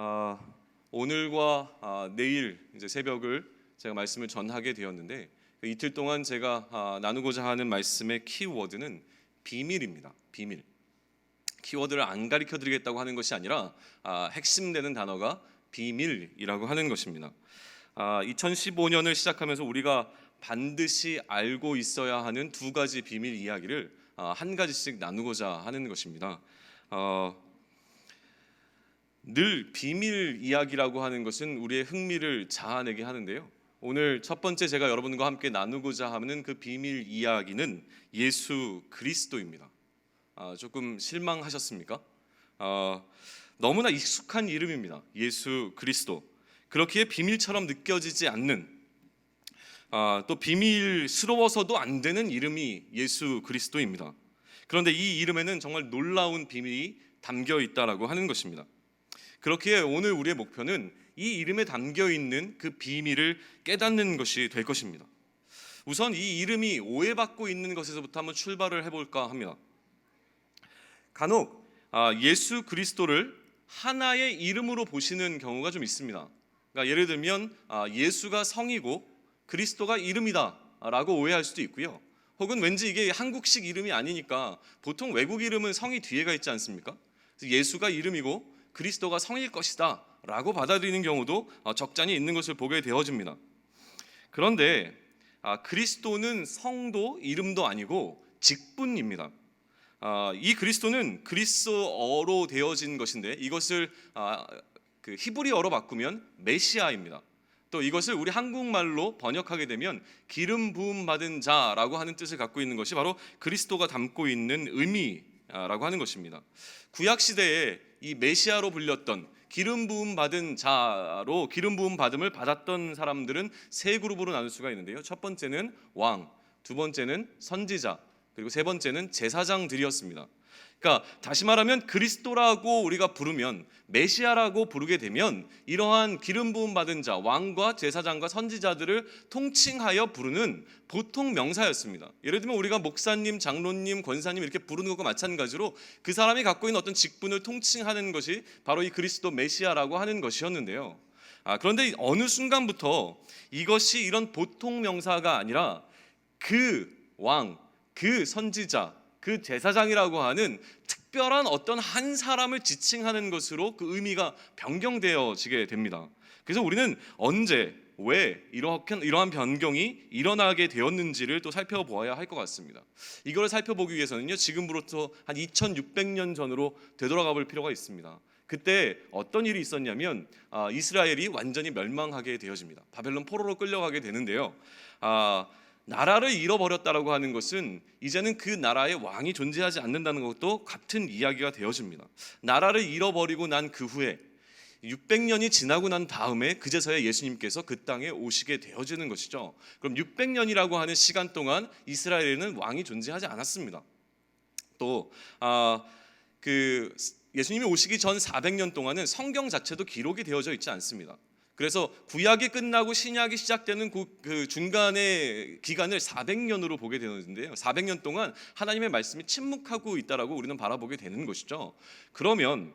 아, 오늘과 아, 내일 이제 새벽을 제가 말씀을 전하게 되었는데 그 이틀 동안 제가 아, 나누고자 하는 말씀의 키워드는 비밀입니다. 비밀. 키워드를 안 가르쳐 드리겠다고 하는 것이 아니라 아, 핵심되는 단어가 비밀이라고 하는 것입니다. 아, 2015년을 시작하면서 우리가 반드시 알고 있어야 하는 두 가지 비밀 이야기를 아, 한 가지씩 나누고자 하는 것입니다. 어, 늘 비밀 이야기라고 하는 것은 우리의 흥미를 자아내게 하는데요. 오늘 첫 번째 제가 여러분과 함께 나누고자 하는 그 비밀 이야기는 예수 그리스도입니다. 아, 조금 실망하셨습니까? 아, 너무나 익숙한 이름입니다. 예수 그리스도. 그렇기에 비밀처럼 느껴지지 않는 아, 또 비밀스러워서도 안 되는 이름이 예수 그리스도입니다. 그런데 이 이름에는 정말 놀라운 비밀이 담겨 있다라고 하는 것입니다. 그렇기에 오늘 우리의 목표는 이 이름에 담겨 있는 그 비밀을 깨닫는 것이 될 것입니다. 우선 이 이름이 오해받고 있는 것에서부터 한번 출발을 해볼까 합니다. 간혹 아, 예수 그리스도를 하나의 이름으로 보시는 경우가 좀 있습니다. 그러니까 예를 들면 아, 예수가 성이고 그리스도가 이름이다라고 오해할 수도 있고요. 혹은 왠지 이게 한국식 이름이 아니니까 보통 외국 이름은 성이 뒤에가 있지 않습니까? 예수가 이름이고 그리스도가 성일 것이다 라고 받아들이는 경우도 어, 적잖이 있는 것을 보게 되어집니다. 그런데 아, 그리스도는 성도 이름도 아니고 직분입니다. 아, 이 그리스도는 그리스어로 되어진 것인데 이것을 아, 그 히브리어로 바꾸면 메시아입니다. 또 이것을 우리 한국말로 번역하게 되면 기름 부음 받은 자라고 하는 뜻을 갖고 있는 것이 바로 그리스도가 담고 있는 의미라고 하는 것입니다. 구약 시대에 이 메시아로 불렸던 기름 부음 받은 자로 기름 부음 받음을 받았던 사람들은 세 그룹으로 나눌 수가 있는데요. 첫 번째는 왕, 두 번째는 선지자, 그리고 세 번째는 제사장들이었습니다. 그러니까 다시 말하면 그리스도라고 우리가 부르면 메시아라고 부르게 되면 이러한 기름 부음 받은 자 왕과 제사장과 선지자들을 통칭하여 부르는 보통 명사였습니다. 예를 들면 우리가 목사님, 장로님, 권사님 이렇게 부르는 것과 마찬가지로 그 사람이 갖고 있는 어떤 직분을 통칭하는 것이 바로 이 그리스도 메시아라고 하는 것이었는데요. 아, 그런데 어느 순간부터 이것이 이런 보통 명사가 아니라 그 왕, 그 선지자, 그 제사장이라고 하는 특별한 어떤 한 사람을 지칭하는 것으로 그 의미가 변경되어지게 됩니다. 그래서 우리는 언제 왜 이렇게 이러한 변경이 일어나게 되었는지를 또 살펴보아야 할 것 같습니다. 이걸 살펴보기 위해서는요 지금부터 한 2,600년 전으로 되돌아가 볼 필요가 있습니다. 그때 어떤 일이 있었냐면 아, 이스라엘이 완전히 멸망하게 되어집니다. 바벨론 포로로 끌려가게 되는데요. 아, 나라를 잃어버렸다라고 하는 것은 이제는 그 나라의 왕이 존재하지 않는다는 것도 같은 이야기가 되어집니다. 나라를 잃어버리고 난 그 후에 600년이 지나고 난 다음에 그제서야 예수님께서 그 땅에 오시게 되어지는 것이죠. 그럼 600년이라고 하는 시간 동안 이스라엘에는 왕이 존재하지 않았습니다. 또 아, 그 예수님이 오시기 전 400년 동안은 성경 자체도 기록이 되어져 있지 않습니다. 그래서 구약이 끝나고 신약이 시작되는 그, 그 중간의 기간을 400년으로 보게 되는데요. 400년 동안 하나님의 말씀이 침묵하고 있다라고 우리는 바라보게 되는 것이죠. 그러면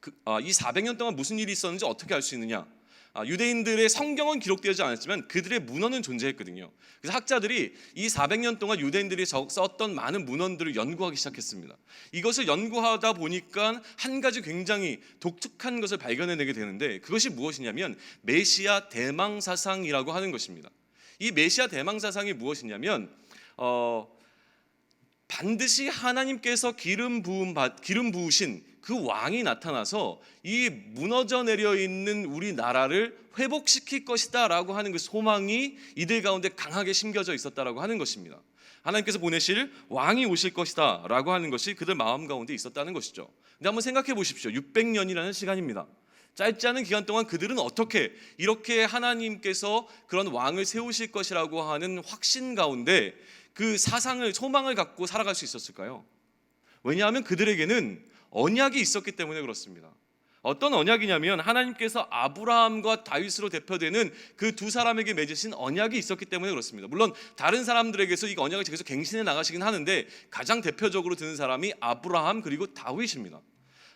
그, 아, 이 400년 동안 무슨 일이 있었는지 어떻게 알 수 있느냐? 아, 유대인들의 성경은 기록되지 않았지만 그들의 문헌은 존재했거든요. 그래서 학자들이 이 400년 동안 유대인들이 적- 썼던 많은 문헌들을 연구하기 시작했습니다. 이것을 연구하다 보니까 한 가지 굉장히 독특한 것을 발견해내게 되는데 그것이 무엇이냐면 메시아 대망 사상이라고 하는 것입니다. 이 메시아 대망 사상이 무엇이냐면 어, 반드시 하나님께서 기름 부음 받 기름 부으신 그 왕이 나타나서 이 무너져 내려 있는 우리 나라를 회복시킬 것이다라고 하는 그 소망이 이들 가운데 강하게 심겨져 있었다라고 하는 것입니다. 하나님께서 보내실 왕이 오실 것이다라고 하는 것이 그들 마음 가운데 있었다는 것이죠. 근데 한번 생각해 보십시오. 600년이라는 시간입니다. 짧지 않은 기간 동안 그들은 어떻게 이렇게 하나님께서 그런 왕을 세우실 것이라고 하는 확신 가운데 그 사상을 소망을 갖고 살아갈 수 있었을까요? 왜냐하면 그들에게는 언약이 있었기 때문에 그렇습니다. 어떤 언약이냐면 하나님께서 아브라함과 다윗으로 대표되는 그 두 사람에게 맺으신 언약이 있었기 때문에 그렇습니다. 물론 다른 사람들에게서 이 언약을 계속 갱신해 나가시긴 하는데 가장 대표적으로 드는 사람이 아브라함 그리고 다윗입니다.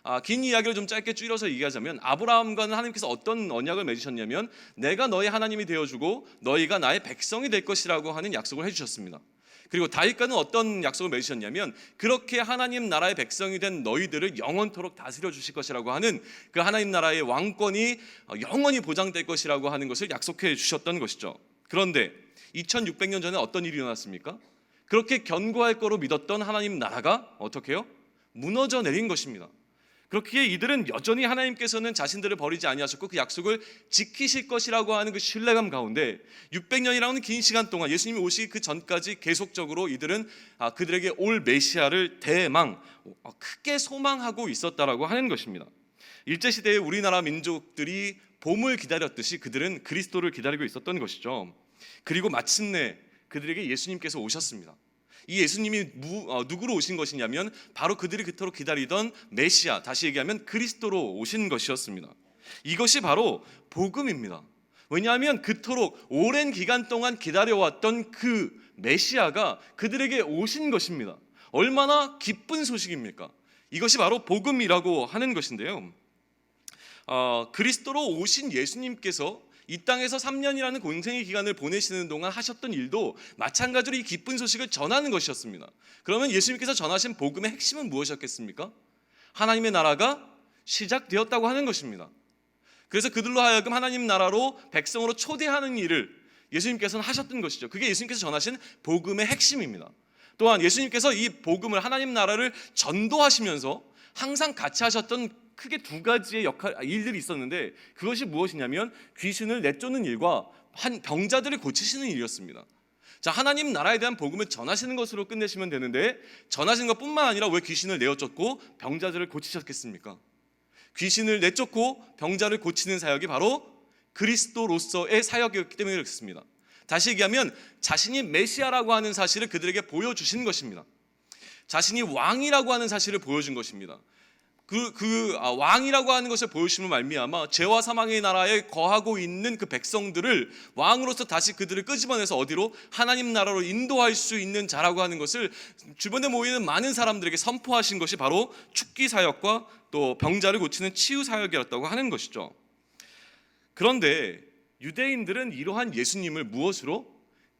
아, 긴 이야기를 좀 짧게 줄여서 얘기하자면 아브라함과는 하나님께서 어떤 언약을 맺으셨냐면 내가 너희 하나님이 되어주고 너희가 나의 백성이 될 것이라고 하는 약속을 해주셨습니다. 그리고 다윗과는 어떤 약속을 맺으셨냐면 그렇게 하나님 나라의 백성이 된 너희들을 영원토록 다스려 주실 것이라고 하는 그 하나님 나라의 왕권이 영원히 보장될 것이라고 하는 것을 약속해 주셨던 것이죠. 그런데 2600년 전에 어떤 일이 일어났습니까? 그렇게 견고할 거로 믿었던 하나님 나라가 어떻게 해요? 무너져 내린 것입니다. 그렇기에 이들은 여전히 하나님께서는 자신들을 버리지 아니하셨고 그 약속을 지키실 것이라고 하는 그 신뢰감 가운데 600년이라는 긴 시간 동안 예수님이 오시기 그 전까지 계속적으로 이들은 아, 그들에게 올 메시아를 대망 어, 크게 소망하고 있었다라고 하는 것입니다. 일제 시대에 우리나라 민족들이 봄을 기다렸듯이 그들은 그리스도를 기다리고 있었던 것이죠. 그리고 마침내 그들에게 예수님께서 오셨습니다. 이 예수님이 무, 어, 누구로 오신 것이냐면 바로 그들이 그토록 기다리던 메시아, 다시 얘기하면 그리스도로 오신 것이었습니다. 이것이 바로 복음입니다. 왜냐하면 그토록 오랜 기간 동안 기다려왔던 그 메시아가 그들에게 오신 것입니다. 얼마나 기쁜 소식입니까? 이것이 바로 복음이라고 하는 것인데요. 어, 그리스도로 오신 예수님께서 이 땅에서 3년이라는 공생의 기간을 보내시는 동안 하셨던 일도 마찬가지로 이 기쁜 소식을 전하는 것이었습니다. 그러면 예수님께서 전하신 복음의 핵심은 무엇이었겠습니까? 하나님의 나라가 시작되었다고 하는 것입니다. 그래서 그들로 하여금 하나님 나라로 백성으로 초대하는 일을 예수님께서는 하셨던 것이죠. 그게 예수님께서 전하신 복음의 핵심입니다. 또한 예수님께서 이 복음을 하나님 나라를 전도하시면서 항상 같이 하셨던 크게 두 가지의 역할 일들이 있었는데 그것이 무엇이냐면 귀신을 내쫓는 일과 한 병자들을 고치시는 일이었습니다. 자 하나님 나라에 대한 복음을 전하시는 것으로 끝내시면 되는데 전하시는 것뿐만 아니라 왜 귀신을 내어쫓고 병자들을 고치셨겠습니까? 귀신을 내쫓고 병자를 고치는 사역이 바로 그리스도로서의 사역이었기 때문에 그렇습니다. 다시 얘기하면 자신이 메시아라고 하는 사실을 그들에게 보여주신 것입니다. 자신이 왕이라고 하는 사실을 보여준 것입니다. 그, 그 아, 왕이라고 하는 것을 보여주시면 말미암아 죄와 사망의 나라에 거하고 있는 그 백성들을 왕으로서 다시 그들을 끄집어내서 어디로 하나님 나라로 인도할 수 있는 자라고 하는 것을 주변에 모이는 많은 사람들에게 선포하신 것이 바로 축기 사역과 또 병자를 고치는 치유 사역이었다고 하는 것이죠. 그런데 유대인들은 이러한 예수님을 무엇으로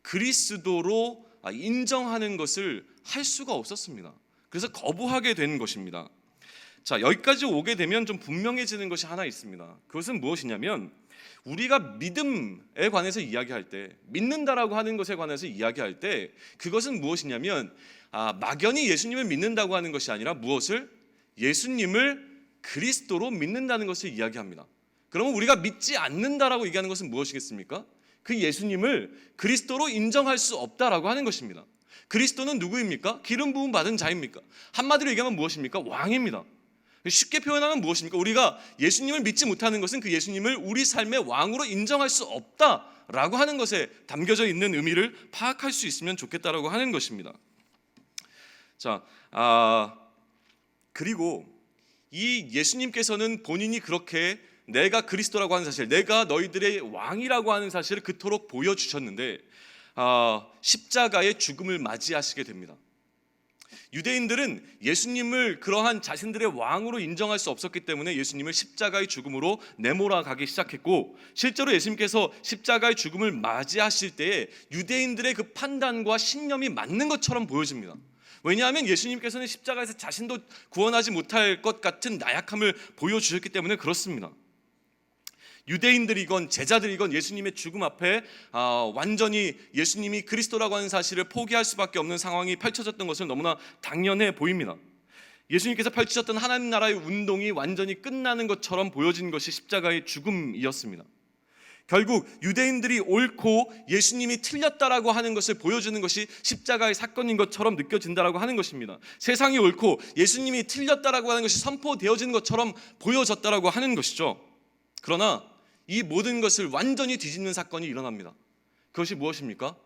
그리스도로 아, 인정하는 것을 할 수가 없었습니다. 그래서 거부하게 된 것입니다. 자, 여기까지 오게 되면 좀 분명해지는 것이 하나 있습니다. 그것은 무엇이냐면 우리가 믿음에 관해서 이야기할 때 믿는다라고 하는 것에 관해서 이야기할 때 그것은 무엇이냐면 아, 막연히 예수님을 믿는다고 하는 것이 아니라 무엇을 예수님을 그리스도로 믿는다는 것을 이야기합니다. 그러면 우리가 믿지 않는다라고 얘기하는 것은 무엇이겠습니까? 그 예수님을 그리스도로 인정할 수 없다라고 하는 것입니다. 그리스도는 누구입니까? 기름 부음 받은 자입니까? 한마디로 얘기하면 무엇입니까? 왕입니다. 쉽게 표현하면 무엇입니까? 우리가 예수님을 믿지 못하는 것은 그 예수님을 우리 삶의 왕으로 인정할 수 없다라고 하는 것에 담겨져 있는 의미를 파악할 수 있으면 좋겠다라고 하는 것입니다. 자, 아, 그리고 이 예수님께서는 본인이 그렇게 내가 그리스도라고 하는 사실, 내가 너희들의 왕이라고 하는 사실을 그토록 보여주셨는데 아, 십자가의 죽음을 맞이하시게 됩니다. 유대인들은 예수님을 그러한 자신들의 왕으로 인정할 수 없었기 때문에 예수님을 십자가의 죽음으로 내몰아 가기 시작했고 실제로 예수님께서 십자가의 죽음을 맞이하실 때에 유대인들의 그 판단과 신념이 맞는 것처럼 보여집니다. 왜냐하면 예수님께서는 십자가에서 자신도 구원하지 못할 것 같은 나약함을 보여주셨기 때문에 그렇습니다. 유대인들이건 제자들이건 예수님의 죽음 앞에 아, 완전히 예수님이 그리스도라고 하는 사실을 포기할 수밖에 없는 상황이 펼쳐졌던 것을 너무나 당연해 보입니다. 예수님께서 펼치셨던 하나님 나라의 운동이 완전히 끝나는 것처럼 보여진 것이 십자가의 죽음이었습니다. 결국 유대인들이 옳고 예수님이 틀렸다라고 하는 것을 보여주는 것이 십자가의 사건인 것처럼 느껴진다라고 하는 것입니다. 세상이 옳고 예수님이 틀렸다라고 하는 것이 선포되어지는 것처럼 보여졌다라고 하는 것이죠. 그러나 이 모든 것을 완전히 뒤집는 사건이 일어납니다. 그것이 무엇입니까?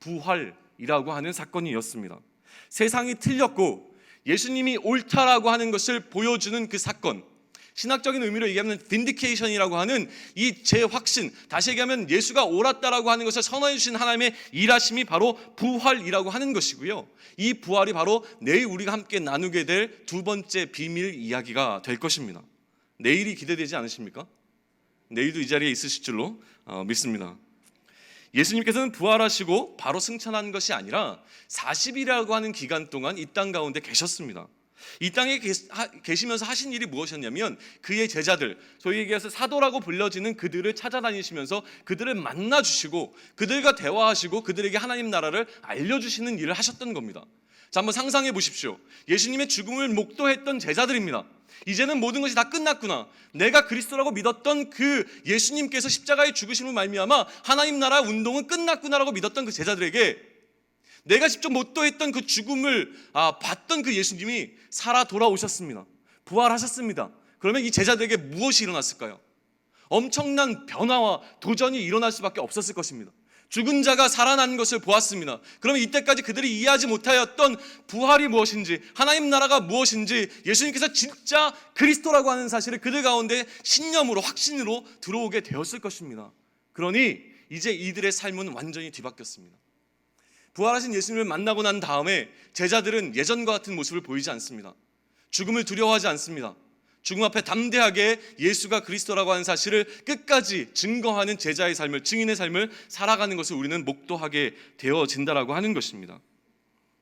부활이라고 하는 사건이었습니다. 세상이 틀렸고 예수님이 옳다라고 하는 것을 보여주는 그 사건, 신학적인 의미로 얘기하면 vindication이라고 하는 이 재확신, 다시 얘기하면 예수가 옳았다라고 하는 것을 선언해 주신 하나님의 일하심이 바로 부활이라고 하는 것이고요. 이 부활이 바로 내일 우리가 함께 나누게 될 두 번째 비밀 이야기가 될 것입니다. 내일이 기대되지 않으십니까? 내일도 이 자리에 있으실 줄로 어, 믿습니다. 예수님께서는 부활하시고 바로 승천한 것이 아니라 40일이라고 하는 기간 동안 이 땅 가운데 계셨습니다. 이 땅에 계시면서 하신 일이 무엇이었냐면 그의 제자들, 얘기해서 사도라고 불려지는 그들을 찾아다니시면서 그들을 만나 주시고 그들과 대화하시고 그들에게 하나님 나라를 알려 주시는 일을 하셨던 겁니다. 자, 한번 상상해 보십시오. 예수님의 죽음을 목도했던 제자들입니다. 이제는 모든 것이 다 끝났구나. 내가 그리스도라고 믿었던 그 예수님께서 십자가에 죽으심을 말미암아 하나님 나라 운동은 끝났구나라고 믿었던 그 제자들에게 내가 직접 못도했던 그 죽음을 아, 봤던 그 예수님이 살아 돌아오셨습니다. 부활하셨습니다. 그러면 이 제자들에게 무엇이 일어났을까요? 엄청난 변화와 도전이 일어날 수밖에 없었을 것입니다. 죽은 자가 살아난 것을 보았습니다. 그러면 이때까지 그들이 이해하지 못하였던 부활이 무엇인지, 하나님 나라가 무엇인지, 예수님께서 진짜 그리스도라고 하는 사실을 그들 가운데 신념으로, 확신으로 들어오게 되었을 것입니다. 그러니 이제 이들의 삶은 완전히 뒤바뀌었습니다. 부활하신 예수님을 만나고 난 다음에 제자들은 예전과 같은 모습을 보이지 않습니다. 죽음을 두려워하지 않습니다. 죽음 앞에 담대하게 예수가 그리스도라고 하는 사실을 끝까지 증거하는 제자의 삶을 증인의 삶을 살아가는 것을 우리는 목도하게 되어진다라고 하는 것입니다.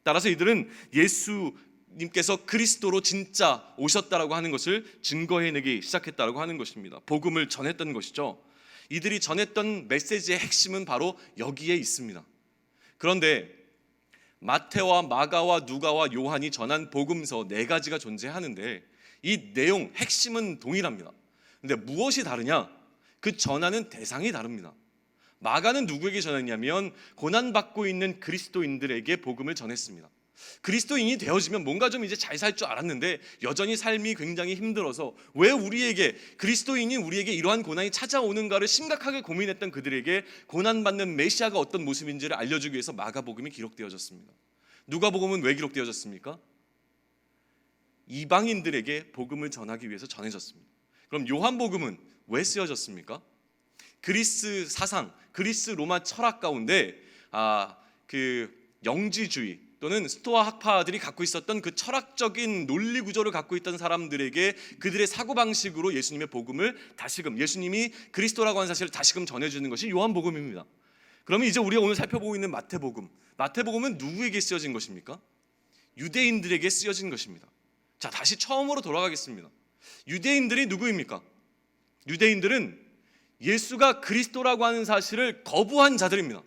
따라서 이들은 예수님께서 그리스도로 진짜 오셨다라고 하는 것을 증거해내기 시작했다라고 하는 것입니다. 복음을 전했던 것이죠. 이들이 전했던 메시지의 핵심은 바로 여기에 있습니다. 그런데 마태와 마가와 누가와 요한이 전한 복음서 네 가지가 존재하는데 이 내용 핵심은 동일합니다. 근데 무엇이 다르냐? 그 전하는 대상이 다릅니다. 마가는 누구에게 전했냐면 고난 받고 있는 그리스도인들에게 복음을 전했습니다. 그리스도인이 되어지면 뭔가 좀 이제 잘 살 줄 알았는데 여전히 삶이 굉장히 힘들어서 왜 우리에게 그리스도인이 우리에게 이러한 고난이 찾아오는가를 심각하게 고민했던 그들에게 고난 받는 메시아가 어떤 모습인지를 알려주기 위해서 마가복음이 기록되어졌습니다. 누가복음은 왜 기록되어졌습니까? 이방인들에게 복음을 전하기 위해서 전해졌습니다. 그럼 요한복음은 왜 쓰여졌습니까? 그리스 사상, 그리스 로마 철학 가운데 아, 그 영지주의 또는 스토아 학파들이 갖고 있었던 그 철학적인 논리 구조를 갖고 있던 사람들에게 그들의 사고 방식으로 예수님의 복음을 다시금 예수님이 그리스도라고 하는 사실을 다시금 전해 주는 것이 요한복음입니다. 그러면 이제 우리가 오늘 살펴보고 있는 마태복음, 마태복음은 누구에게 쓰여진 것입니까? 유대인들에게 쓰여진 것입니다. 자, 다시 처음으로 돌아가겠습니다. 유대인들이 누구입니까? 유대인들은 예수가 그리스도라고 하는 사실을 거부한 자들입니다.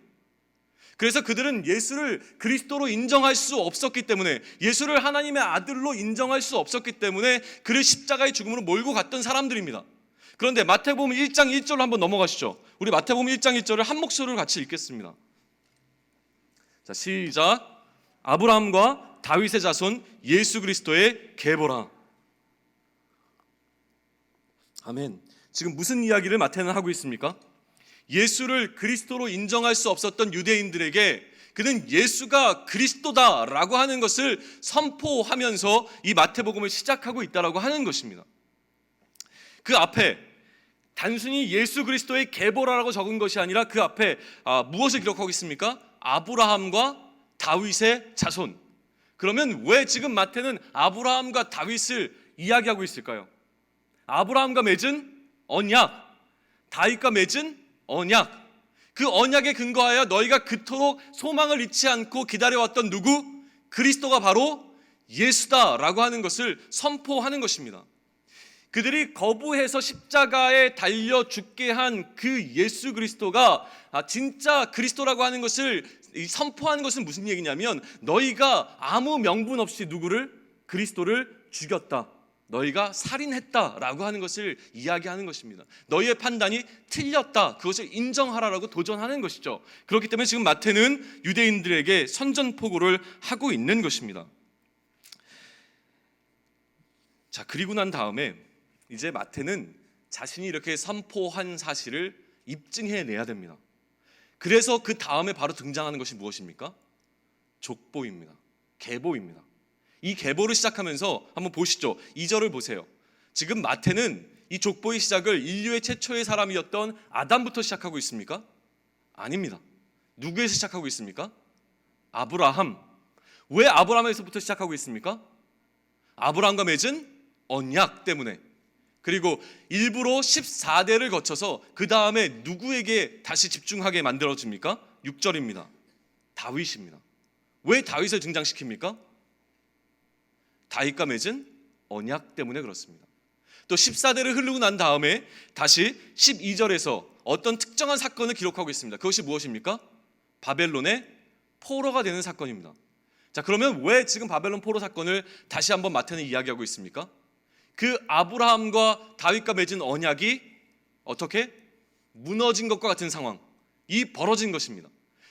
그래서 그들은 예수를 그리스도로 인정할 수 없었기 때문에 예수를 하나님의 아들로 인정할 수 없었기 때문에 그를 십자가의 죽음으로 몰고 갔던 사람들입니다. 그런데 마태복음 1장 1절로 한번 넘어가시죠. 우리 마태복음 1장 1절을 한 목소리로 같이 읽겠습니다. 자, 시작. 아브라함과 다윗의 자손 예수 그리스도의 계보라. 아멘. 지금 무슨 이야기를 마태는 하고 있습니까? 예수를 그리스도로 인정할 수 없었던 유대인들에게 그는 예수가 그리스도다라고 하는 것을 선포하면서 이 마태복음을 시작하고 있다라고 하는 것입니다. 그 앞에 단순히 예수 그리스도의 계보라라고 적은 것이 아니라 그 앞에 아, 무엇을 기록하고 있습니까? 아브라함과 다윗의 자손. 그러면 왜 지금 마태는 아브라함과 다윗을 이야기하고 있을까요? 아브라함과 맺은 언약, 다윗과 맺은 언약. 그 언약에 근거하여 너희가 그토록 소망을 잃지 않고 기다려왔던 누구? 그리스도가 바로 예수다라고 하는 것을 선포하는 것입니다. 그들이 거부해서 십자가에 달려 죽게 한 그 예수 그리스도가 아, 진짜 그리스도라고 하는 것을 이 선포하는 것은 무슨 얘기냐면 너희가 아무 명분 없이 누구를 그리스도를 죽였다. 너희가 살인했다라고 하는 것을 이야기하는 것입니다. 너희의 판단이 틀렸다. 그것을 인정하라라고 도전하는 것이죠. 그렇기 때문에 지금 마태는 유대인들에게 선전포고를 하고 있는 것입니다. 자, 그리고 난 다음에 이제 마태는 자신이 이렇게 선포한 사실을 입증해 내야 됩니다. 그래서 그 다음에 바로 등장하는 것이 무엇입니까? 족보입니다. 계보입니다. 이 계보를 시작하면서 한번 보시죠. 2절을 보세요. 지금 마태는 이 족보의 시작을 인류의 최초의 사람이었던 아담부터 시작하고 있습니까? 아닙니다. 누구에서 시작하고 있습니까? 아브라함. 왜 아브라함에서부터 시작하고 있습니까? 아브라함과 맺은 언약 때문에. 그리고 일부러 14대를 거쳐서 그 다음에 누구에게 다시 집중하게 만들어집니까? 6절입니다. 다윗입니다. 왜 다윗을 등장시킵니까? 다윗과 맺은 언약 때문에 그렇습니다. 또 14대를 흐르고 난 다음에 다시 12절에서 어떤 특정한 사건을 기록하고 있습니다. 그것이 무엇입니까? 바벨론의 포로가 되는 사건입니다. 자, 그러면 왜 지금 바벨론 포로 사건을 다시 한번 마태는 이야기하고 있습니까? 그 아브라함과 다윗과 맺은 언약이 어떻게 무너진 것과 같은 상황, 이 벌어진 것입니다.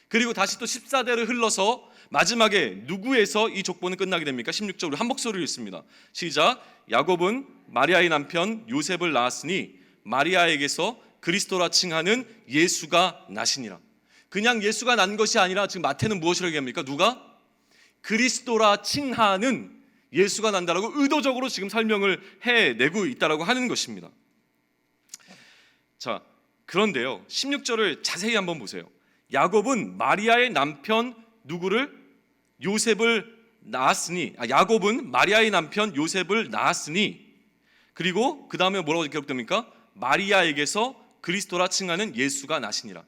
그리고 다시 또 14대를 흘러서 마지막에 누구에서 이 족보는 끝나게 됩니까? 16절 우리 한 목소리로 읽습니다. 시작. 야곱은 마리아의 남편 요셉을 낳았으니 마리아에게서 그리스도라 칭하는 예수가 나시니라. 그냥 예수가 난 것이 아니라 지금 마태는 무엇이라고 얘기합니까? 누가 그리스도라 칭하는 예수가 난다라고 의도적으로 지금 설명을 해내고 있다라고 하는 것입니다. 자, 그런데요. 16절을 자세히 한번 보세요. 야곱은 마리아의 남편 누구를 요셉을 낳았으니 아, 야곱은 마리아의 남편 요셉을 낳았으니 그리고 그 다음에 뭐라고 기록됩니까? 마리아에게서 그리스도라 칭하는 예수가 나시니라.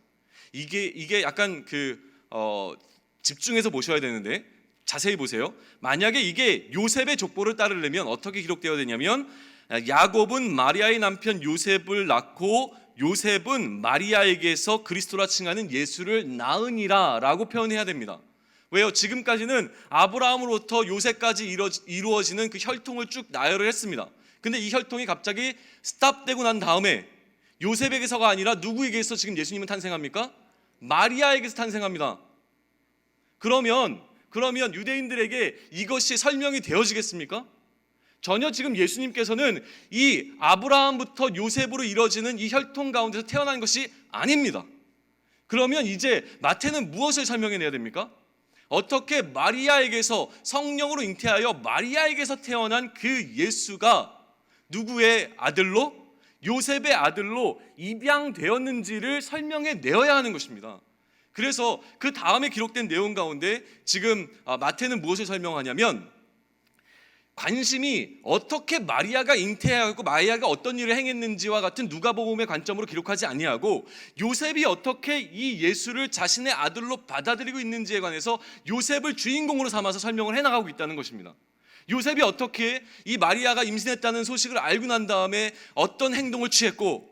이게 이게 약간 그 어, 집중해서 보셔야 되는데 자세히 보세요. 만약에 이게 요셉의 족보를 따르려면 어떻게 기록되어야 되냐면 야곱은 마리아의 남편 요셉을 낳고 요셉은 마리아에게서 그리스도라 칭하는 예수를 낳으니라라고 표현해야 됩니다. 왜요? 지금까지는 아브라함으로부터 요셉까지 이루어지는 그 혈통을 쭉 나열을 했습니다. 근데 이 혈통이 갑자기 스탑되고 난 다음에 요셉에게서가 아니라 누구에게서 지금 예수님은 탄생합니까? 마리아에게서 탄생합니다. 그러면 그러면 유대인들에게 이것이 설명이 되어지겠습니까? 전혀 지금 예수님께서는 이 아브라함부터 요셉으로 이뤄지는 이 혈통 가운데서 태어난 것이 아닙니다. 그러면 이제 마태는 무엇을 설명해 내야 됩니까? 어떻게 마리아에게서 성령으로 잉태하여 마리아에게서 태어난 그 예수가 누구의 아들로 요셉의 아들로 입양되었는지를 설명해 내어야 하는 것입니다. 그래서 그 다음에 기록된 내용 가운데 지금 아, 마태는 무엇을 설명하냐면 관심이 어떻게 마리아가 잉태하고 마리아가 어떤 일을 행했는지와 같은 누가복음의 관점으로 기록하지 아니하고 요셉이 어떻게 이 예수를 자신의 아들로 받아들이고 있는지에 관해서 요셉을 주인공으로 삼아서 설명을 해 나가고 있다는 것입니다. 요셉이 어떻게 이 마리아가 임신했다는 소식을 알고 난 다음에 어떤 행동을 취했고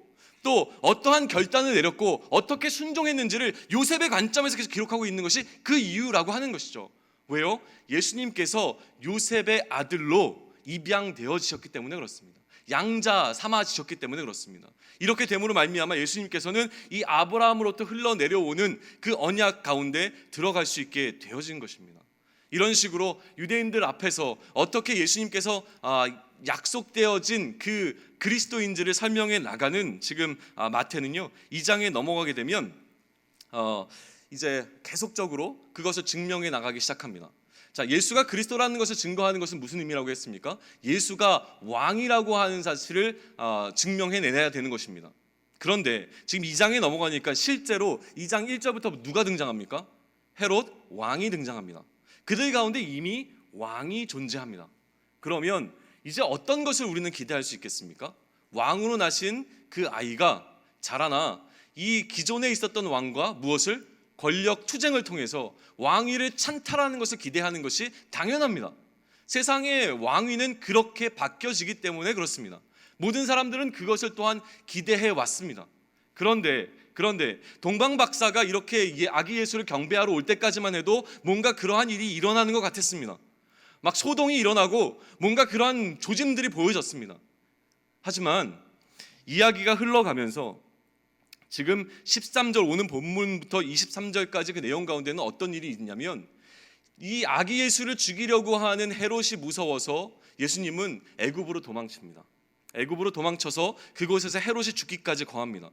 또 어떠한 결단을 내렸고 어떻게 순종했는지를 요셉의 관점에서 계속 기록하고 있는 것이 그 이유라고 하는 것이죠. 왜요? 예수님께서 요셉의 아들로 입양되어지셨기 때문에 그렇습니다. 양자 삼아지셨기 때문에 그렇습니다. 이렇게 됨으로 말미암아 예수님께서는 이 아브라함으로부터 흘러 내려오는 그 언약 가운데 들어갈 수 있게 되어진 것입니다. 이런 식으로 유대인들 앞에서 어떻게 예수님께서 아, 약속되어진 그 그리스도인들을 설명해 나가는 지금 아, 마태는요 2장에 넘어가게 되면 어, 이제 계속적으로 그것을 증명해 나가기 시작합니다. 자, 예수가 그리스도라는 것을 증거하는 것은 무슨 의미라고 했습니까? 예수가 왕이라고 하는 사실을 어, 증명해 내야 되는 것입니다. 그런데 지금 2장에 넘어가니까 실제로 2장 1절부터 누가 등장합니까? 헤롯 왕이 등장합니다. 그들 가운데 이미 왕이 존재합니다. 그러면 이제 어떤 것을 우리는 기대할 수 있겠습니까? 왕으로 나신 그 아이가 자라나 이 기존에 있었던 왕과 무엇을 권력 투쟁을 통해서 왕위를 찬탈하는 것을 기대하는 것이 당연합니다. 세상의 왕위는 그렇게 바뀌어지기 때문에 그렇습니다. 모든 사람들은 그것을 또한 기대해 왔습니다. 그런데 그런데 동방 박사가 이렇게 아기 예수를 경배하러 올 때까지만 해도 뭔가 그러한 일이 일어나는 것 같았습니다. 막 소동이 일어나고 뭔가 그러한 조짐들이 보여졌습니다. 하지만 이야기가 흘러가면서 지금 13절 오는 본문부터 23절까지 그 내용 가운데는 어떤 일이 있냐면 이 아기 예수를 죽이려고 하는 헤롯이 무서워서 예수님은 애굽으로 도망칩니다. 애굽으로 도망쳐서 그곳에서 헤롯이 죽기까지 거합니다.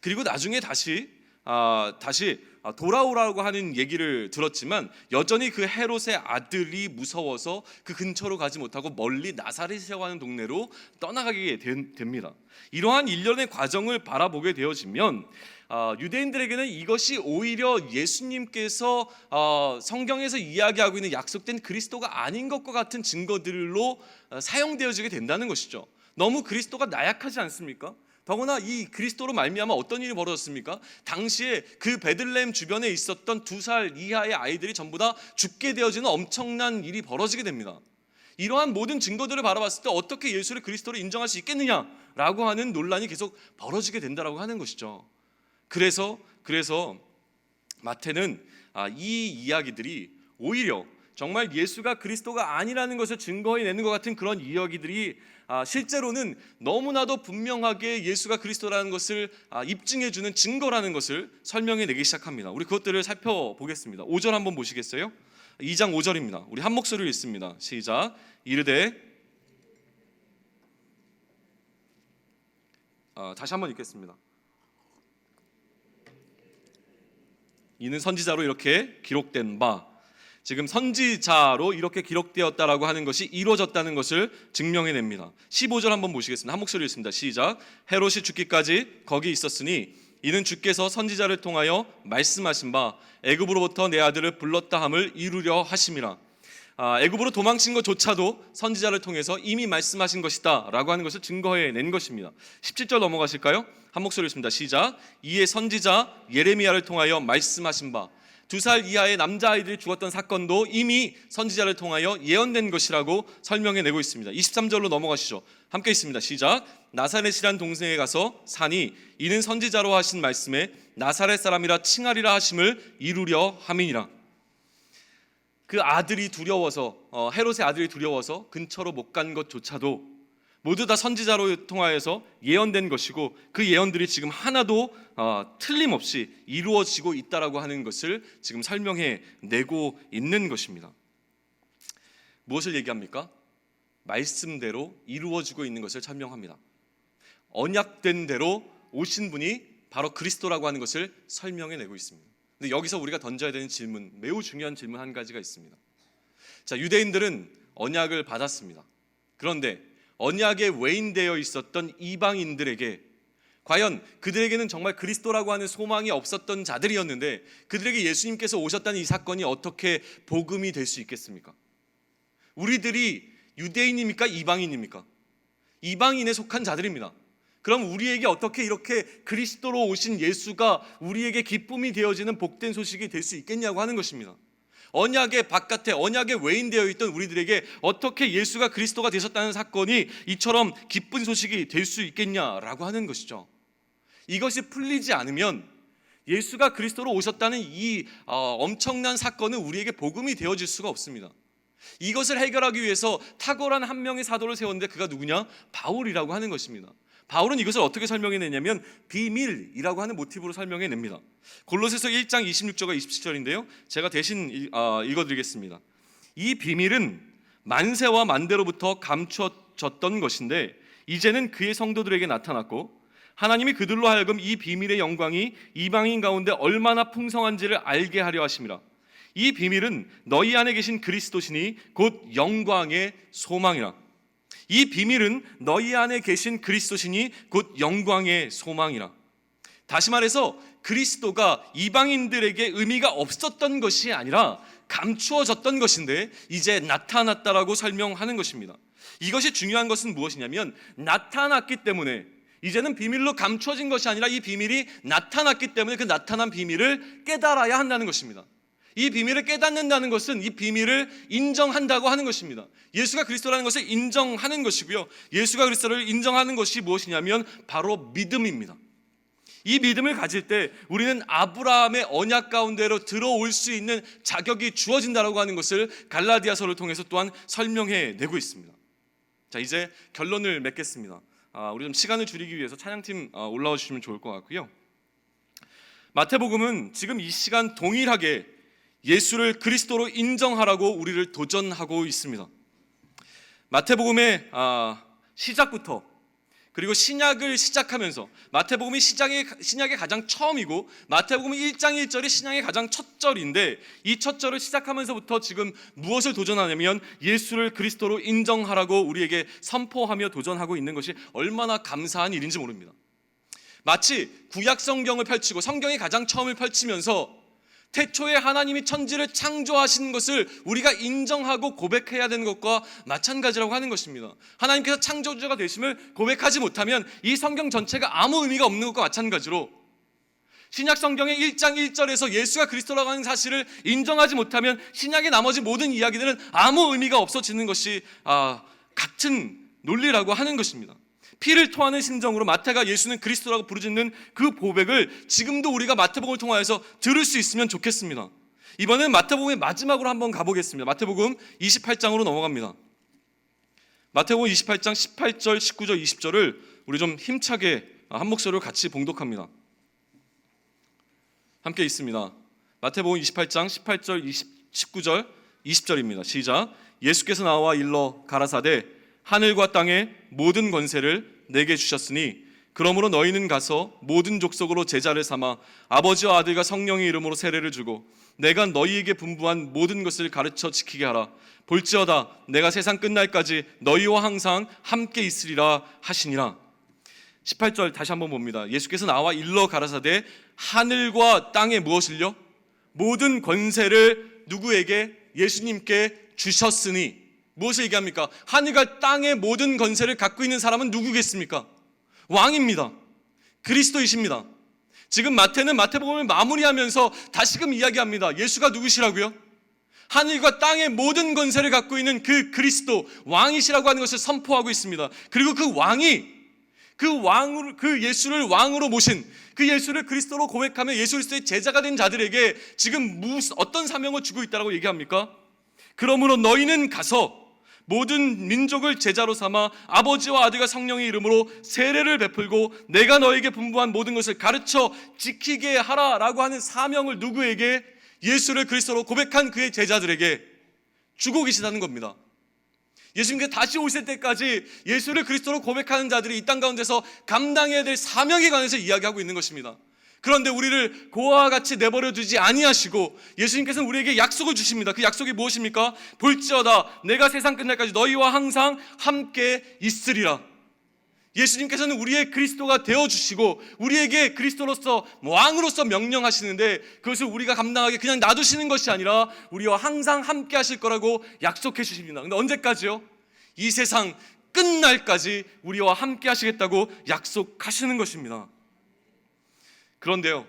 그리고 나중에 다시 아, 다시 아, 돌아오라고 하는 얘기를 들었지만 여전히 그 헤롯의 아들이 무서워서 그 근처로 가지 못하고 멀리 나사렛이라고 하는 동네로 떠나가게 된- 됩니다. 이러한 일련의 과정을 바라보게 되어지면 아, 유대인들에게는 이것이 오히려 예수님께서 어, 성경에서 이야기하고 있는 약속된 그리스도가 아닌 것과 같은 증거들로 어, 사용되어지게 된다는 것이죠. 너무 그리스도가 나약하지 않습니까? 더구나 이 그리스도로 말미암아 어떤 일이 벌어졌습니까? 당시에 그 베들레헴 주변에 있었던 두 살 이하의 아이들이 전부 다 죽게 되어지는 엄청난 일이 벌어지게 됩니다. 이러한 모든 증거들을 바라봤을 때 어떻게 예수를 그리스도로 인정할 수 있겠느냐라고 하는 논란이 계속 벌어지게 된다라고 하는 것이죠. 그래서 그래서 마태는 아, 이 이야기들이 오히려 정말 예수가 그리스도가 아니라는 것을 증거해내는 것 같은 그런 이야기들이 아, 실제로는 너무나도 분명하게 예수가 그리스도라는 것을 아, 입증해 주는 증거라는 것을 설명해 내기 시작합니다. 우리 그것들을 살펴보겠습니다. 5절 한번 보시겠어요? 2장 5절입니다. 우리 한 목소리로 읽습니다. 시작. 이르되 아, 다시 한번 읽겠습니다. 이는 선지자로 이렇게 기록된 바 지금 선지자로 이렇게 기록되었다라고 하는 것이 이루어졌다는 것을 증명해 냅니다. 15절 한번 보시겠습니다. 한 목소리 읽습니다. 시작. 헤롯이 죽기까지 거기 있었으니 이는 주께서 선지자를 통하여 말씀하신 바 애굽으로부터 내 아들을 불렀다 함을 이루려 하심이라. 아, 애굽으로 도망친 것조차도 선지자를 통해서 이미 말씀하신 것이다라고 하는 것을 증거해 낸 것입니다. 17절 넘어가실까요? 한 목소리 있습니다. 시작. 이에 선지자 예레미야를 통하여 말씀하신 바 두 살 이하의 남자 아이들이 죽었던 사건도 이미 선지자를 통하여 예언된 것이라고 설명해 내고 있습니다. 23절로 넘어가시죠. 함께 있습니다. 시작. 나사렛이란 동생에 가서 사니 이는 선지자로 하신 말씀에 나사렛 사람이라 칭하리라 하심을 이루려 함이니라. 그 아들이 두려워서 어, 헤롯의 아들이 두려워서 근처로 못 간 것조차도 모두 다 선지자로 통하여서 예언된 것이고 그 예언들이 지금 하나도 어, 틀림없이 이루어지고 있다라고 하는 것을 지금 설명해 내고 있는 것입니다. 무엇을 얘기합니까? 말씀대로 이루어지고 있는 것을 설명합니다. 언약된 대로 오신 분이 바로 그리스도라고 하는 것을 설명해 내고 있습니다. 근데 여기서 우리가 던져야 되는 질문, 매우 중요한 질문 한 가지가 있습니다. 자, 유대인들은 언약을 받았습니다. 그런데 언약에 외인되어 있었던 이방인들에게 과연 그들에게는 정말 그리스도라고 하는 소망이 없었던 자들이었는데 그들에게 예수님께서 오셨다는 이 사건이 어떻게 복음이 될 수 있겠습니까? 우리들이 유대인입니까? 이방인입니까? 이방인에 속한 자들입니다. 그럼 우리에게 어떻게 이렇게 그리스도로 오신 예수가 우리에게 기쁨이 되어지는 복된 소식이 될 수 있겠냐고 하는 것입니다. 언약의 바깥에 언약에 외인되어 있던 우리들에게 어떻게 예수가 그리스도가 되셨다는 사건이 이처럼 기쁜 소식이 될 수 있겠냐라고 하는 것이죠. 이것이 풀리지 않으면 예수가 그리스도로 오셨다는 이 어, 엄청난 사건은 우리에게 복음이 되어질 수가 없습니다. 이것을 해결하기 위해서 탁월한 한 명의 사도를 세웠는데 그가 누구냐? 바울이라고 하는 것입니다. 바울은 이것을 어떻게 설명해 내냐면 비밀이라고 하는 모티브로 설명해 냅니다. 골로새서 1장 26절과 27절인데요. 제가 대신 일- 아, 읽어드리겠습니다. 이 비밀은 만세와 만대로부터 감추어졌던 것인데 이제는 그의 성도들에게 나타났고 하나님이 그들로 하여금 이 비밀의 영광이 이방인 가운데 얼마나 풍성한지를 알게 하려 하심이라. 이 비밀은 너희 안에 계신 그리스도시니 곧 영광의 소망이라. 이 비밀은 너희 안에 계신 그리스도시니 곧 영광의 소망이라. 다시 말해서 그리스도가 이방인들에게 의미가 없었던 것이 아니라 감추어졌던 것인데 이제 나타났다라고 설명하는 것입니다. 이것이 중요한 것은 무엇이냐면 나타났기 때문에 이제는 비밀로 감추어진 것이 아니라 이 비밀이 나타났기 때문에 그 나타난 비밀을 깨달아야 한다는 것입니다. 이 비밀을 깨닫는다는 것은 이 비밀을 인정한다고 하는 것입니다. 예수가 그리스도라는 것을 인정하는 것이고요. 예수가 그리스도를 인정하는 것이 무엇이냐면 바로 믿음입니다. 이 믿음을 가질 때 우리는 아브라함의 언약 가운데로 들어올 수 있는 자격이 주어진다라고 하는 것을 갈라디아서를 통해서 또한 설명해 내고 있습니다. 자 이제 결론을 맺겠습니다. 아, 우리 좀 시간을 줄이기 위해서 찬양팀 어, 올라와 주시면 좋을 것 같고요. 마태복음은 지금 이 시간 동일하게 예수를 그리스도로 인정하라고 우리를 도전하고 있습니다. 마태복음의 아, 시작부터 그리고 신약을 시작하면서 마태복음이 시작의 신약의 가장 처음이고 마태복음 1장 1절이 신약의 가장 첫 절인데 이 첫 절을 시작하면서부터 지금 무엇을 도전하냐면 예수를 그리스도로 인정하라고 우리에게 선포하며 도전하고 있는 것이 얼마나 감사한 일인지 모릅니다. 마치 구약 성경을 펼치고 성경이 가장 처음을 펼치면서 태초에 하나님이 천지를 창조하신 것을 우리가 인정하고 고백해야 되는 것과 마찬가지라고 하는 것입니다. 하나님께서 창조주가 되심을 고백하지 못하면 이 성경 전체가 아무 의미가 없는 것과 마찬가지로 신약 성경의 1장 1절에서 예수가 그리스도라고 하는 사실을 인정하지 못하면 신약의 나머지 모든 이야기들은 아무 의미가 없어지는 것이 아, 같은 논리라고 하는 것입니다. 피를 토하는 심정으로 마태가 예수는 그리스도라고 부르짖는 그 고백을 지금도 우리가 마태복음을 통하여서 들을 수 있으면 좋겠습니다. 이번엔 마태복음의 마지막으로 한번 가보겠습니다. 마태복음 28장으로 넘어갑니다. 마태복음 28장 18절, 19절, 20절을 우리 좀 힘차게 한 목소리로 같이 봉독합니다. 함께 있습니다. 마태복음 28장 18절, 20, 19절, 20절입니다. 시작. 예수께서 나와 일러 가라사대 하늘과 땅의 모든 권세를 내게 주셨으니 그러므로 너희는 가서 모든 족속으로 제자를 삼아 아버지와 아들과 성령의 이름으로 세례를 주고 내가 너희에게 분부한 모든 것을 가르쳐 지키게 하라 볼지어다 내가 세상 끝날까지 너희와 항상 함께 있으리라 하시니라 18절 다시 한번 봅니다. 예수께서 나와 일러 가라사대 하늘과 땅에 무엇을요? 모든 권세를 누구에게 예수님께 주셨으니 무엇을 얘기합니까? 하늘과 땅의 모든 권세를 갖고 있는 사람은 누구겠습니까? 왕입니다. 그리스도이십니다. 지금 마태는 마태복음을 마무리하면서 다시금 이야기합니다. 예수가 누구시라고요? 하늘과 땅의 모든 권세를 갖고 있는 그 그리스도 왕이시라고 하는 것을 선포하고 있습니다. 그리고 그 왕이 그 왕으로 그 예수를 왕으로 모신 그 예수를 그리스도로 고백하며 예수 그리스도의 제자가 된 자들에게 지금 무슨 어떤 사명을 주고 있다라고 얘기합니까? 그러므로 너희는 가서 모든 민족을 제자로 삼아 아버지와 아들과 성령의 이름으로 세례를 베풀고 내가 너에게 분부한 모든 것을 가르쳐 지키게 하라라고 하는 사명을 누구에게 예수를 그리스도로 고백한 그의 제자들에게 주고 계시다는 겁니다. 예수님께서 다시 오실 때까지 예수를 그리스도로 고백하는 자들이 이 땅 가운데서 감당해야 될 사명에 관해서 이야기하고 있는 것입니다. 그런데 우리를 고아와 같이 내버려 두지 아니하시고 예수님께서는 우리에게 약속을 주십니다. 그 약속이 무엇입니까? 볼지어다 내가 세상 끝날까지 너희와 항상 함께 있으리라. 예수님께서는 우리의 그리스도가 되어 주시고 우리에게 그리스도로서 왕으로서 명령하시는데 그것을 우리가 감당하게 그냥 놔두시는 것이 아니라 우리와 항상 함께 하실 거라고 약속해 주십니다. 근데 언제까지요? 이 세상 끝날까지 우리와 함께 하시겠다고 약속하시는 것입니다. 그런데요.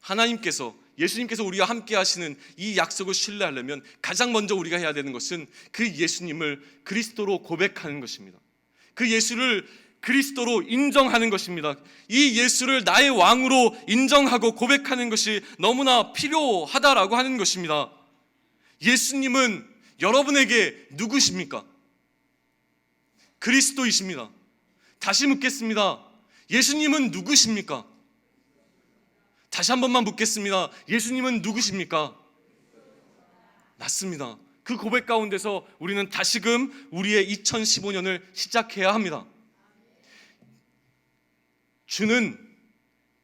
하나님께서 예수님께서 우리와 함께 하시는 이 약속을 신뢰하려면 가장 먼저 우리가 해야 되는 것은 그 예수님을 그리스도로 고백하는 것입니다. 그 예수를 그리스도로 인정하는 것입니다. 이 예수를 나의 왕으로 인정하고 고백하는 것이 너무나 필요하다라고 하는 것입니다. 예수님은 여러분에게 누구십니까? 그리스도이십니다. 다시 묻겠습니다. 예수님은 누구십니까? 다시 한 번만 묻겠습니다. 예수님은 누구십니까? 맞습니다. 그 고백 가운데서 우리는 다시금 우리의 2015년을 시작해야 합니다. 주는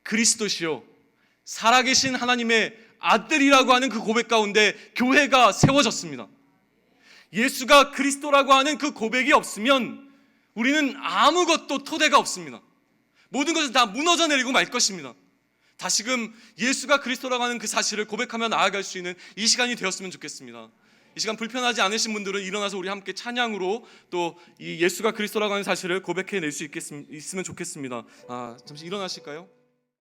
그리스도시요. 살아계신 하나님의 아들이라고 하는 그 고백 가운데 교회가 세워졌습니다. 예수가 그리스도라고 하는 그 고백이 없으면 우리는 아무것도 토대가 없습니다. 모든 것은 다 무너져 내리고 말 것입니다. 다시금 예수가 그리스도라고 하는 그 사실을 고백하며 나아갈 수 있는 이 시간이 되었으면 좋겠습니다. 이 시간 불편하지 않으신 분들은 일어나서 우리 함께 찬양으로 또 이 예수가 그리스도라고 하는 사실을 고백해 낼 수 있으면 좋겠습니다. 아, 잠시 일어나실까요?